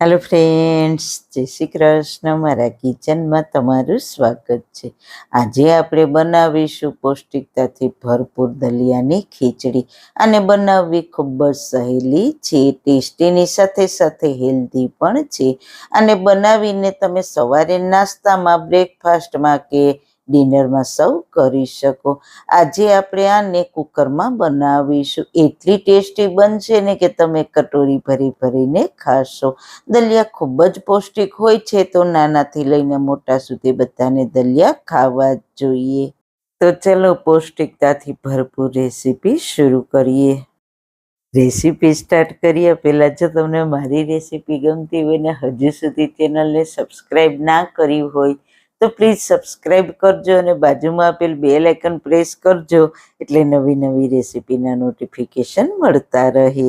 Hello friends જય શ્રી કૃષ્ણ. મારા કિચનમાં તમારું સ્વાગત છે. આજે આપણે બનાવીશું પૌષ્ટિકતાથી ભરપૂર દલિયાની ખીચડી અને બનાવવી ખૂબ જ સહેલી છે, ટેસ્ટીની સાથે સાથે હેલ્ધી પણ છે. અને બનાવીને તમે સવારે નાસ્તામાં, બ્રેકફાસ્ટમાં કે ડિનરમાં સર્વ કરી શકો. આજે આપણે આને કુકરમાં બનાવીશું. એટલી ટેસ્ટી બનશે ને કે તમે કટોરી ભરી ભરીને ખાશો. દલિયા ખૂબ જ પૌષ્ટિક હોય છે, તો નાનાથી લઈને મોટા સુધી બધાને દલિયા ખાવા જ જોઈએ. તો ચલો પૌષ્ટિકતાથી ભરપૂર રેસીપી શરૂ કરીએ. રેસીપી સ્ટાર્ટ કરીએ. પહેલાં જો તમને મારી રેસીપી ગમતી હોય ને હજુ સુધી ચેનલને સબસ્ક્રાઈબ ના કરી હોય તો પ્લીઝ સબસ્ક્રાઈબ કરજો અને બાજુમાં આપેલ બેલ આઇકન પ્રેસ કરજો એટલે નવી નવી રેસીપીના નોટિફિકેશન મળતા રહે.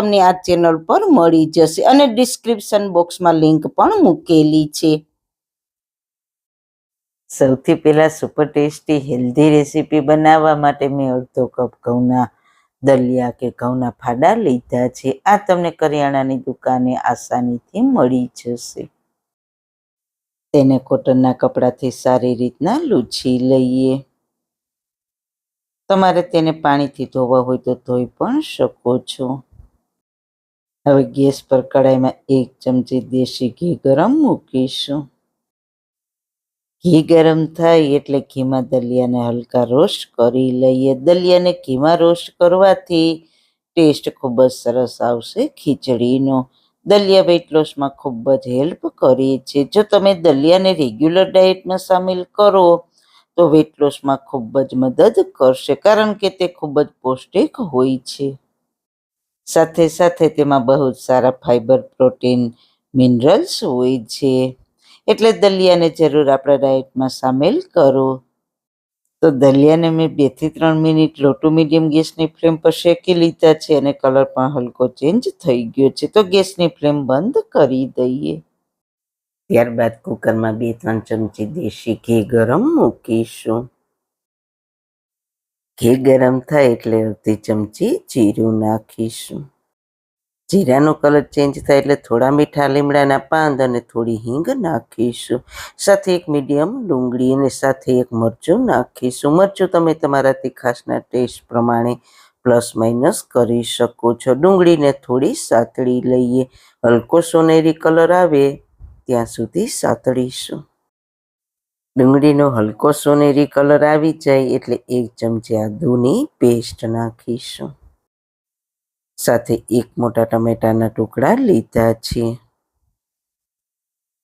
તમને આ ચેનલ પર મળી જશે અને ડિસ્ક્રિપ્શન બોક્સમાં લિંક પણ મૂકેલી છે. સૌથી પહેલા સુપર ટેસ્ટી હેલ્ધી રેસીપી બનાવવા માટે મેં અડધો કપ ઘઉંના દલિયા કે ઘઉંના ફાડા લીધા છે. આ તમને કરિયાણાની દુકાને આસાનીથી મળી જશે. તેને કોટનના કપડાથી સારી રીતના લૂછી લઈએ. તમારે તેને પાણીથી ધોવા હોય તો ધોઈ પણ શકો છો. હવે ગેસ પર કડાઈમાં એક ચમચી દેશી ઘી ગરમ મૂકીશું. ઘી ગરમ થાય એટલે ઘીમાં દલિયાને હલકા રોસ્ટ કરી લઈએ. દલિયાને ઘીમાં રોસ્ટ કરવાથી ટેસ્ટ ખૂબ જ સરસ આવશે ખીચડીનો. દલિયા વેઇટ લોસમાં ખૂબ જ હેલ્પ કરે છે. જો તમે દલિયાને રેગ્યુલર ડાયટમાં સામેલ કરો, તો વેઇટ લોસમાં ખૂબ જ મદદ કરશે કારણ કે તે ખૂબ જ પૌષ્ટિક હોય છે. સાથે સાથે તેમાં બહુ જ સારા ફાઈબર પ્રોટીન મિનરલ્સ હોય છે. એટલે દલિયાને જરૂર આપણા ડાયટમાં સામેલ કરો. તો દલિયાને મેં બેથી ત્રણ મિનિટ લો મીડિયમ ગેસની ફ્લેમ પર શેકી લીધા છે અને કલર પણ હલકો ચેન્જ થઈ ગયો છે. તો ગેસની ફ્લેમ બંધ કરી દઈએ. ત્યારબાદ કુકરમાં બે ત્રણ ચમચી દેશી ઘી ગરમ મૂકીશું. ઘી ગરમ થાય એટલે અડધી ચમચી જીરું નાખીશું. જીરાનો કલર ચેન્જ થાય એટલે થોડા મીઠા લીમડાના પાંદ અને થોડી હિંગ નાખીશું. સાથે એક મીડિયમ ડુંગળી અને સાથે એક મરચું નાખીશું. મરચું તમે તમારા તીખાશના ટેસ્ટ પ્રમાણે પ્લસ માઇનસ કરી શકો છો. ડુંગળીને થોડી સાતળી લઈએ. હલકો સોનેરી કલર આવે ત્યાં સુધી સાતળીશું. ડુંગળીનો હલકો સોનેરી કલર આવી જાય એટલે એક ચમચી આદુની પેસ્ટ નાખીશું. સાથે એક મોટા ટમેટાના ટુકડા લીધા છે.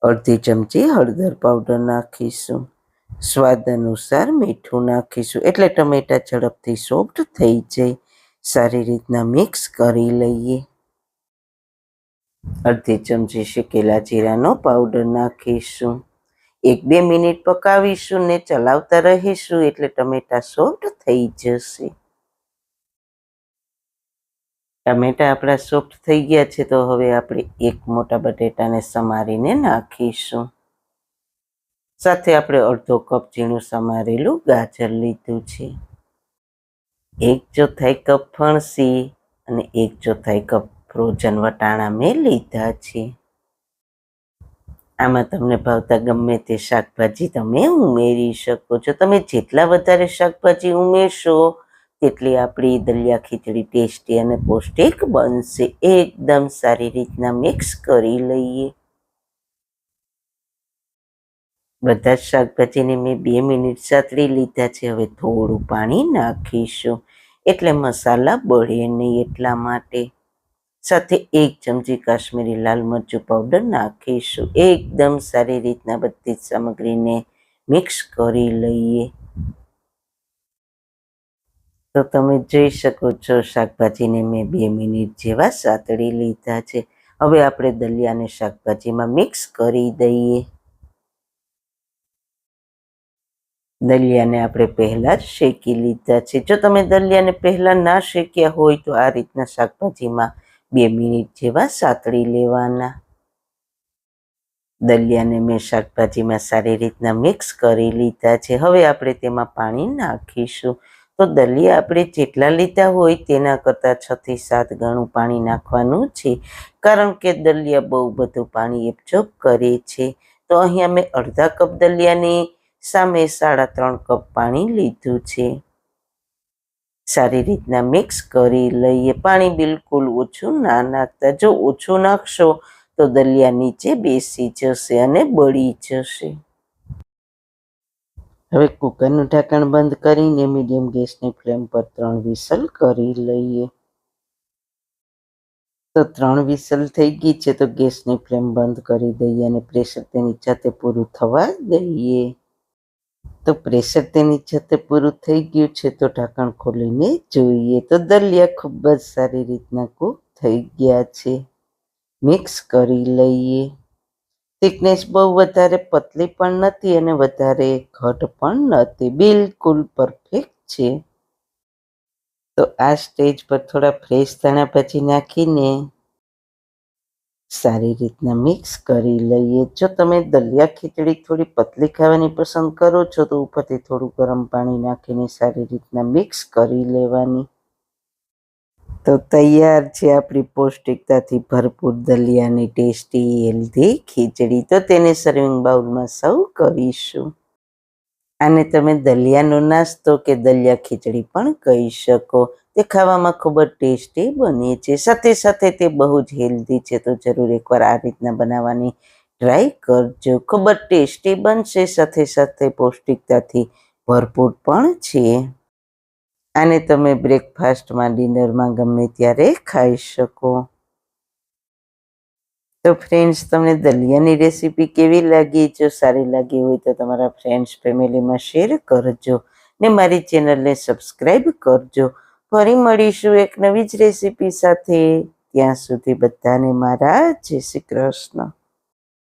અડધી ચમચી હળદર પાવડર નાખીશું. સ્વાદ અનુસાર મીઠું નાખીશું. એટલે ટમેટા ઝડપથી સોફ્ટ થઈ જાય. સારી રીતના મિક્સ કરી લઈએ. અડધી ચમચી શેકેલા જીરાનો પાવડર નાખીશું. એક બે મિનિટ પકાવીશું ને ચલાવતા રહીશું એટલે ટમેટા સોફ્ટ થઈ જશે. ટમેટા આપણા સોફ્ટ થઈ ગયા છે તો હવે આપણે એક મોટા બટેટાને સમારીને નાખીશું. સાથે આપણે અડધો કપ ઝીણું સમારેલું ગાજર લીધું છે. એક ચોથાઈ કપ ફણસી અને એક ચોથાઈ કપ ફ્રોઝન વટાણા મેં લીધા છે. આમાં તમને ભાવતા ગમે તે શાકભાજી તમે ઉમેરી શકો છો. તમે જેટલા વધારે શાકભાજી ઉમેરશો, તેટલી આપણી દલિયા ખીચડી ટેસ્ટી અને પૌષ્ટિક બનશે. એકદમ સારી રીતના મિક્સ કરી લઈએ. બધા જ શાકભાજીને મેં બે મિનિટ સાતળી લીધા છે. હવે થોડું પાણી નાખીશું. એટલે મસાલા બળે નહીં એટલા માટે. સાથે એક ચમચી કાશ્મીરી લાલ મરચું પાવડર નાખીશું. એકદમ સારી રીતના બધી જ સામગ્રીને મિક્સ કરી લઈએ. તો તમે જોઈ શકો છો, શાકભાજીને મેં બે મિનિટ જેવા સાતળી લીધા છે. હવે આપણે દલિયાને શાકભાજીમાં મિક્સ કરી દઈએ. દલિયાને આપણે પહેલાં જ શેકી લીધા છે. જો તમે દલિયાને પહેલાં ના શેક્યા હોય તો આ રીતના શાકભાજીમાં બે મિનિટ જેવા સાતળી લેવાના. દલિયાને મેં શાકભાજીમાં સારી રીતના મિક્સ કરી લીધા છે. હવે આપણે તેમાં પાણી નાખીશું. તો દલિયા આપણે જેટલા લીધા હોય તેના કરતાં છથી સાત ગણું પાણી નાખવાનું છે. કારણ કે દલિયા બહુ બધું પાણી એબ્ઝોર્બ કરે છે. તો અહીંયા મેં અડધા કપ દલિયાની સામે સાડા ત્રણ કપ પાણી લીધું છે. સારી રીતના મિક્સ કરી લઈએ. પાણી બિલકુલ ઓછું ના નાખતા. જો ઓછું નાખશો તો દલિયા નીચે બેસી જશે અને બળી જશે. હવે કુકરનું ઢાંકણ બંધ કરીને મીડિયમ ગેસની ફ્લેમ પર ત્રણ વિસલ કરી લઈએ. તો ત્રણ વિસલ થઈ ગઈ છે તો ગેસની ફ્લેમ બંધ કરી દઈએ અને પ્રેશર તેની જાતે પૂરું થવા દઈએ. તો પ્રેશર તેની છતે પૂરું થઈ ગયું છે તો ઢાંકણ ખોલીને જોઈએ. તો દલિયા ખૂબ જ સારી રીતના કૂક થઈ ગયા છે. મિક્સ કરી લઈએ. થિકનેસ બહુ વધારે પતલી પણ નથી અને વધારે ઘટ પણ નથી. બિલકુલ પરફેક્ટ છે. તો આ સ્ટેજ પર થોડા ફ્રેશ ધાણા ભાજી નાખીને સારી રીતના મિક્સ કરી લઈએ. જો તમે દલિયા ખીચડી થોડી પતલી ખાવાની પસંદ કરો છો, તો ઉપરથી થોડું ગરમ પાણી નાખીને સારી રીતના મિક્સ કરી લેવાની. તો તૈયાર છે આપણી પૌષ્ટિકતાથી ભરપૂર દલિયાની ટેસ્ટી, હેલ્ધી ખીચડી. તો તેને સર્વિંગ બાઉલમાં સર્વ કરીશું. આને તમે દલિયાનો નાસ્તો કે દલિયા ખીચડી પણ કહી શકો. તે ખાવામાં ખૂબ જ ટેસ્ટી બને છે. સાથે સાથે તે બહુ જ હેલ્ધી છે. તો જરૂર એકવાર આ રીતના બનાવવાની ટ્રાય કરજો. ખૂબ જ ટેસ્ટી બનશે. સાથે સાથે પૌષ્ટિકતાથી ભરપૂર પણ છે. આને તમે બ્રેકફાસ્ટમાં, ડિનરમાં ગમે ત્યારે ખાઈ શકો. તો ફ્રેન્ડ્સ, તમને દલિયાની રેસીપી કેવી લાગી? જો સારી લાગી હોય તો તમારા ફ્રેન્ડ્સ, ફેમિલીમાં શેર કરજો ને મારી ચેનલને સબસ્ક્રાઈબ કરજો. ફરી મળીશું એક નવી જ રેસીપી સાથે. ત્યાં સુધી બધાને મારા જય શ્રી કૃષ્ણ.